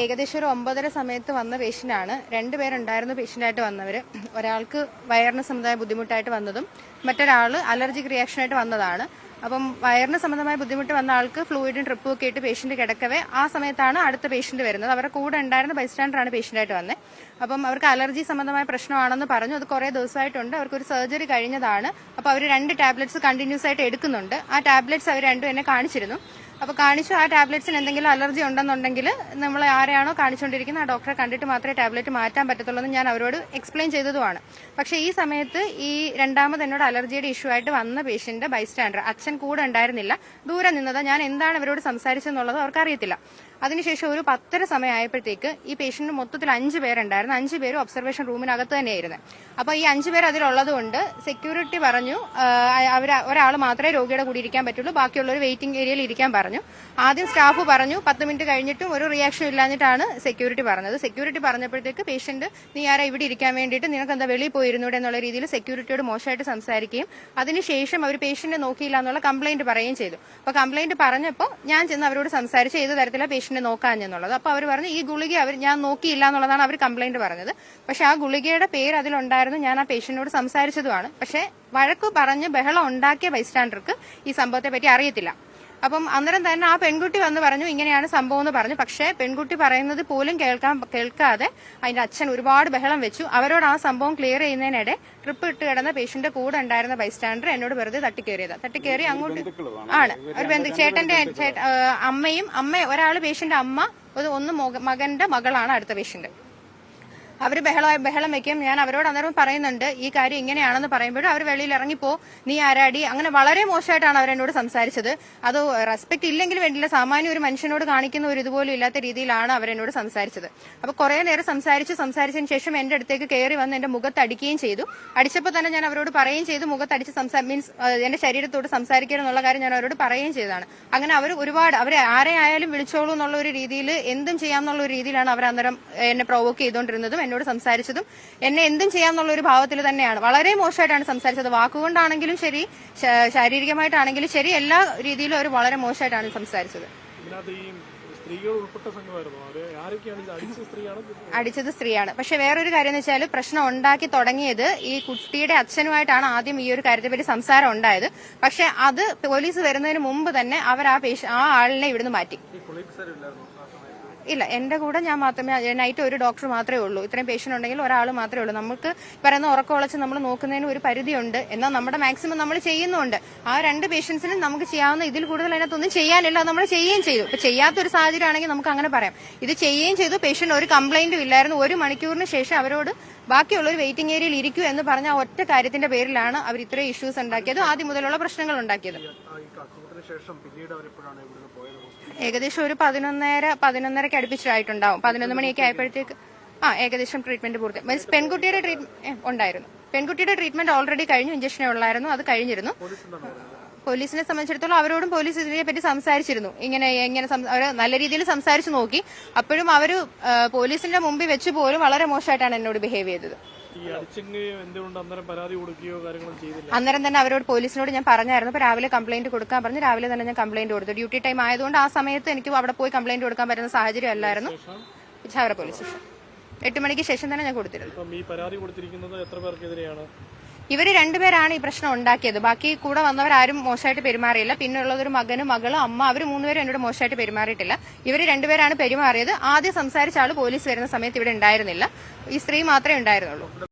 ഏകദേശം ഒരു ഒമ്പതര സമയത്ത് വന്ന പേഷ്യന്റാണ്. രണ്ടുപേരുണ്ടായിരുന്നു പേഷ്യന്റായിട്ട് വന്നവർ ഒരാൾക്ക് വയറിന് സംബന്ധമായ ബുദ്ധിമുട്ടായിട്ട് വന്നതും മറ്റൊരാൾ അലർജിക് റിയാക്ഷനായിട്ട് വന്നതാണ്. അപ്പം വയറിന് സംബന്ധമായ ബുദ്ധിമുട്ട് വന്ന ആൾക്ക് ഫ്ലൂയിഡും ട്രിപ്പും ഒക്കെ ആയിട്ട് പേഷ്യന്റ് കിടക്കവേ. ആ സമയത്താണ് അടുത്ത പേഷ്യന്റ് വരുന്നത്. അവരുടെ കൂടെ ഉണ്ടായിരുന്ന ബൈസ്റ്റാൻഡറാണ് പേഷ്യന്റായിട്ട് വന്നത് അപ്പം അവർക്ക് അലർജി സംബന്ധമായ പ്രശ്നമാണെന്ന് പറഞ്ഞു. അത് കുറേ ദിവസമായിട്ടുണ്ട്. അവർക്ക് ഒരു സർജറി കഴിഞ്ഞതാണ്. അപ്പോൾ അവർ രണ്ട് ടാബ്ലറ്റ്സ് കണ്ടിന്യൂസ് ആയിട്ട് എടുക്കുന്നുണ്ട്. ആ ടാബ്ലറ്റ്സ് അവർ രണ്ടും എന്നെ കാണിച്ചിരുന്നു. അപ്പോൾ കാണിച്ചു ആ ടാബ്ലറ്റ്സിന് എന്തെങ്കിലും അലർജി ഉണ്ടെന്നുണ്ടെങ്കിൽ നമ്മൾ ആരെയാണോ കാണിച്ചുകൊണ്ടിരിക്കുന്നത് ആ ഡോക്ടറെ കണ്ടിട്ട് മാത്രമേ ടാബ്ലറ്റ് മാറ്റാൻ പറ്റത്തുള്ളൂ എന്ന് ഞാൻ അവരോട് എക്സ്പ്ലെയിൻ ചെയ്തതുമാണ്. പക്ഷേ ഈ സമയത്ത് ഈ രണ്ടാമത് എന്നോട് അലർജിയുടെ ഇഷ്യൂ ആയിട്ട് വന്ന പേഷ്യന്റ് ബൈസ്റ്റാൻഡർ അച്ഛൻ കൂടെ ഉണ്ടായിരുന്നില്ല. ദൂരെ നിന്നത് ഞാൻ എന്താണ് അവരോട് സംസാരിച്ചെന്നുള്ളത് അവർക്ക് അറിയത്തില്ല അതിനുശേഷം ഒരു പത്തര സമയമായപ്പോഴത്തേക്ക് ഈ പേഷ്യന്റ് മൊത്തത്തിൽ അഞ്ച് പേരുണ്ടായിരുന്നു. അഞ്ച് പേരും ഒബ്സർവേഷൻ റൂമിനകത്ത് തന്നെയായിരുന്നു. അപ്പോൾ ഈ അഞ്ച് പേർ അതിലുള്ളത് കൊണ്ട് സെക്യൂരിറ്റി പറഞ്ഞു അവർ ഒരാൾ മാത്രമേ രോഗിയുടെ കൂടി ഇരിക്കാൻ പറ്റുള്ളൂ ബാക്കിയുള്ളവർ വെയിറ്റിംഗ് ഏരിയയിൽ ഇരിക്കാൻ പറഞ്ഞു. ആദ്യം സ്റ്റാഫ് പറഞ്ഞു പത്ത് മിനിറ്റ് കഴിഞ്ഞിട്ടും ഒരു റിയാക്ഷൻ ഇല്ലാഞ്ഞിട്ടാണ് സെക്യൂരിറ്റി പറഞ്ഞത്. സെക്യൂരിറ്റി പറഞ്ഞപ്പോഴത്തേക്ക് പേഷ്യന്റ് നീ ആരാ ഇവിടെ ഇരിക്കാൻ വേണ്ടിയിട്ട്? നിനക്ക് എന്താ വെളിയിൽ പോയിരുന്നൂടെ? എന്നുള്ള രീതിയിൽ സെക്യൂരിറ്റിയോട് മോശമായിട്ട് സംസാരിക്കുകയും അതിനുശേഷം അവർ പേഷ്യന്റിനെ നോക്കിയില്ല എന്നുള്ള കംപ്ലൈന്റ് പറയുകയും ചെയ്തു. അപ്പോൾ കംപ്ലൈന്റ് പറഞ്ഞപ്പോൾ ഞാൻ ചെന്ന് അവരോട് സംസാരിച്ച് ഏത് തരത്തിലാണ് പേഷ്യന്റിനെ നോക്കാഞ്ഞെന്നുള്ളത് അപ്പോൾ അവർ പറഞ്ഞു ഈ ഗുളിക അവർ ഞാൻ നോക്കിയില്ല എന്നുള്ളതാണ് അവർ കംപ്ലൈന്റ് പറഞ്ഞത്. പക്ഷെ ആ ഗുളികയുടെ പേര് അതിലുണ്ടായിരുന്നു. ഞാൻ ആ പേഷ്യന്റിനോട് സംസാരിച്ചതുമാണ്. പക്ഷെ വഴക്ക് പറഞ്ഞ് ബഹളം ഉണ്ടാക്കിയ ബൈസ്റ്റാൻഡർക്ക് ഈ സംഭവത്തെ പറ്റി അറിയത്തില്ല. അപ്പം അന്നേരം തന്നെ ആ പെൺകുട്ടി വന്ന് പറഞ്ഞു ഇങ്ങനെയാണ് സംഭവം എന്ന് പറഞ്ഞു. പക്ഷേ പെൺകുട്ടി പറയുന്നത് പോലും കേൾക്കാൻ കേൾക്കാതെ അതിന്റെ അച്ഛൻ ഒരുപാട് ബഹളം വെച്ചു. അവരോട് ആ സംഭവം ക്ലിയർ ചെയ്യുന്നതിനിടെ ട്രിപ്പ് ഇട്ട് കിടന്ന പേഷ്യന്റ് കൂടെ ഉണ്ടായിരുന്ന ബൈസ്റ്റാൻഡർ എന്നോട് വെറുതെ തട്ടിക്കേറിയത്. തട്ടിക്കേറി അങ്ങോട്ട് ആണ്. ഒരു ബന്ധു ചേട്ടന്റെ അമ്മയും അമ്മ ഒരാൾ പേഷ്യന്റ് അമ്മ ഒരു ഒന്ന് മക- മകന്റെ മകളാണ് അടുത്ത പേഷ്യന്റ് അവർ ബഹളം ബഹളം വെക്കും. ഞാൻ അവരോട് അന്നേരം പറയുന്നുണ്ട് ഈ കാര്യം ഇങ്ങനെയാണെന്ന് പറയുമ്പോഴും അവർ വെളിയിൽ ഇറങ്ങിപ്പോ നീ ആരാടി? അങ്ങനെ വളരെ മോശമായിട്ടാണ് അവരെന്നോട് സംസാരിച്ചത്. അത് റെസ്പെക്ട് ഇല്ലെങ്കിൽ വേണ്ടില്ല സാമാന്യ ഒരു മനുഷ്യനോട് കാണിക്കുന്ന ഒരു ഇതുപോലും ഇല്ലാത്ത രീതിയിലാണ് അവരെന്നോട് സംസാരിച്ചത്. അപ്പൊ കുറെ നേരം സംസാരിച്ച് സംസാരിച്ചതിന് ശേഷം എന്റെ അടുത്തേക്ക് കയറി വന്ന് എന്റെ മുഖത്ത് അടിക്കുകയും ചെയ്തു. അടിച്ചപ്പോൾ തന്നെ ഞാൻ അവരോട് പറയുകയും ചെയ്തു. മുഖത്തടിച്ച് സംസാ മീൻസ് എന്റെ ശരീരത്തോട് സംസാരിക്കണം എന്നുള്ള കാര്യം ഞാൻ അവരോട് പറയുകയും ചെയ്താണ് അങ്ങനെ അവർ ഒരുപാട് അവരെ ആരെ ആയാലും വിളിച്ചോളൂ എന്നുള്ള ഒരു രീതിയിൽ എന്തും ചെയ്യാമെന്നുള്ള ഒരു രീതിയിലാണ് അവർ അന്നേരം എന്നെ പ്രൊവോക്ക് ചെയ്തുകൊണ്ടിരുന്നതും. എന്നോട് സംസാരിച്ചതും എന്നെ എന്തും ചെയ്യാമെന്നുള്ള ഒരു ഭാവത്തിൽ തന്നെയാണ്. വളരെ മോശമായിട്ടാണ് സംസാരിച്ചത്. വാക്കുകൊണ്ടാണെങ്കിലും ശരി ശാരീരികമായിട്ടാണെങ്കിലും ശരി എല്ലാ രീതിയിലും അവർ വളരെ മോശമായിട്ടാണ് സംസാരിച്ചത്. അടിച്ചത് സ്ത്രീയാണ്. പക്ഷെ വേറൊരു കാര്യം എന്ന് വെച്ചാൽ പ്രശ്നം ഉണ്ടാക്കി തുടങ്ങിയത് ഈ കുട്ടിയുടെ അച്ഛനുമായിട്ടാണ് ആദ്യം ഈ ഒരു കാര്യത്തെപ്പറ്റി സംസാരം ഉണ്ടായത്. പക്ഷെ അത് പോലീസ് വരുന്നതിന് മുമ്പ് തന്നെ അവർ ആ ആ ആളിനെ ഇവിടുന്ന് മാറ്റി. ഇല്ല എന്റെ കൂടെ ഞാൻ മാത്രമേ നൈറ്റ് ഒരു ഡോക്ടർ മാത്രമേ ഉള്ളൂ. ഇത്രയും പേഷ്യന്റ് ഉണ്ടെങ്കിൽ ഒരാൾ മാത്രമേ ഉള്ളൂ. നമുക്ക് പറയുന്ന ഉറക്കമുളച്ച് നമ്മൾ നോക്കുന്നതിന് ഒരു പരിധിയുണ്ട്. എന്നാൽ നമ്മുടെ മാക്സിമം നമ്മൾ ചെയ്യുന്നുണ്ട്. ആ രണ്ട് പേഷ്യൻസിനും നമുക്ക് ചെയ്യാവുന്ന ഇതിൽ കൂടുതൽ അതിനകത്തൊന്നും ചെയ്യാനില്ല. നമ്മൾ ചെയ്യുകയും ചെയ്തു. ഇപ്പൊ ചെയ്യാത്തൊരു സാഹചര്യം ആണെങ്കിൽ നമുക്ക് അങ്ങനെ പറയാം. ഇത് ചെയ്യുകയും ചെയ്തു. പേഷ്യന്റ് ഒരു കംപ്ലൈന്റും ഇല്ലായിരുന്നു. ഒരു മണിക്കൂറിന് ശേഷം അവരോട് ബാക്കിയുള്ള ഒരു വെയിറ്റിംഗ് ഏരിയയിൽ ഇരിക്കൂ എന്ന് പറഞ്ഞ ഒറ്റ കാര്യത്തിന്റെ പേരിലാണ് അവർ ഇത്രയും ഇഷ്യൂസ് ഉണ്ടാക്കിയത്. ആദ്യം മുതലുള്ള പ്രശ്നങ്ങൾ ഉണ്ടാക്കിയത്. ശേഷം പിന്നീട് അവരെപ്പോഴാണ് ഇവിടുന്ന് പോയത്? ഏകദേശം ഒരു പതിനൊന്നര പതിനൊന്നരക്ക് അടുപ്പിച്ചായിട്ടുണ്ടാവും പതിനൊന്ന് മണിയൊക്കെ ആയപ്പോഴത്തേക്ക് ആ ഏകദേശം ട്രീറ്റ്മെന്റ് പൂർത്തി. മീൻസ് പെൺകുട്ടിയുടെ ട്രീറ്റ്മെന്റ് ഉണ്ടായിരുന്നു. പെൺകുട്ടിയുടെ ട്രീറ്റ്മെന്റ് ഓൾറെഡി കഴിഞ്ഞു ഇഞ്ചക്ഷനേ ഉള്ളായിരുന്നു അത് കഴിഞ്ഞിരുന്നു. പോലീസിനെ സംബന്ധിച്ചിടത്തോളം അവരോടും പോലീസ് ഇതിനെ പറ്റി സംസാരിച്ചിരുന്നു. ഇങ്ങനെ എങ്ങനെ അവർ നല്ല രീതിയിൽ സംസാരിച്ചു നോക്കി. അപ്പോഴും അവർ പോലീസിന്റെ മുമ്പിൽ വെച്ച് പോലും വളരെ മോശമായിട്ടാണ് എന്നോട് ബിഹേവ് ചെയ്തത്. അന്നേരം തന്നെ അവരോട് പോലീസിനോട് ഞാൻ പറഞ്ഞായിരുന്നു. അപ്പൊ രാവിലെ കംപ്ലൈന്റ് കൊടുക്കാൻ പറഞ്ഞ്. രാവിലെ തന്നെ ഞാൻ കംപ്ലൈന്റ് കൊടുത്തു. ഡ്യൂട്ടി ടൈം ആയതുകൊണ്ട് ആ സമയത്ത് എനിക്ക് അവിടെ പോയി കംപ്ലൈന്റ് കൊടുക്കാൻ പറ്റുന്ന സാഹചര്യം അല്ലായിരുന്നു. Chavara police station. എട്ട് മണിക്ക് ശേഷം തന്നെ ഞാൻ കൊടുത്തിരുന്നു. ഈ പരാതി കൊടുത്തിരിക്കുന്നത് എത്ര പേർക്കെതിരെയാണ്? ഇവർ രണ്ടുപേരാണ് ഈ പ്രശ്നം ഉണ്ടാക്കിയത്. ബാക്കി കൂടെ വന്നവരാരും മോശമായിട്ട് പെരുമാറിയില്ല. പിന്നെ ഉള്ളതൊരു മകനും മകളും അമ്മ അവർ മൂന്നുപേരും എന്നോട് മോശമായിട്ട് പെരുമാറിയിട്ടില്ല. ഇവർ രണ്ടുപേരാണ് പെരുമാറിയത്. ആദ്യം സംസാരിച്ച ആൾ പോലീസ് വരുന്ന സമയത്ത് ഇവിടെ ഉണ്ടായിരുന്നില്ല. ഈ സ്ത്രീ മാത്രമേ ഉണ്ടായിരുന്നുള്ളൂ.